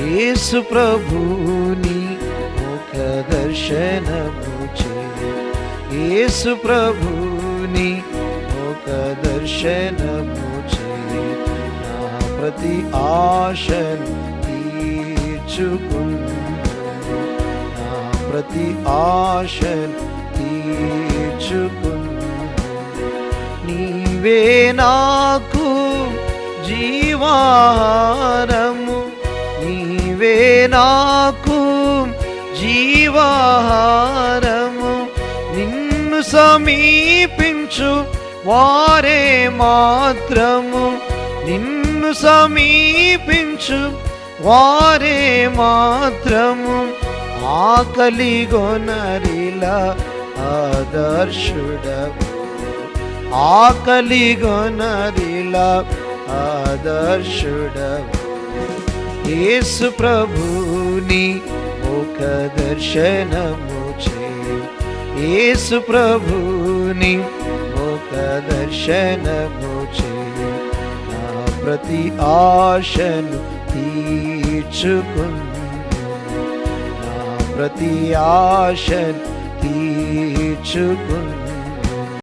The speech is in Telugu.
యేసు ప్రభుని ముఖ దర్శనము యేసు ప్రభుని ముఖ దర్శనము నా ప్రతి ఆశను తీర్చుకుందు నా ప్రతి ఆశను తీర్చుకుందు నీవే నాకు జీవా నాకు జీవాహారము. నిన్ను సమీపించు వారే మాత్రము. నిన్ను సమీపించు వారే మాత్రము. ఆకలిగొనరిలా ఆదర్శుడవు. ఆకలిగొనరిలా ఆదర్శుడవు. యేసు ప్రభుని ముఖ దర్శనము చేయు. యేసు ప్రభుని ముఖ దర్శనము చేయు. నా ప్రతి ఆశను తీర్చుకుంది నా ప్రతి ఆశను తీర్చుకుంది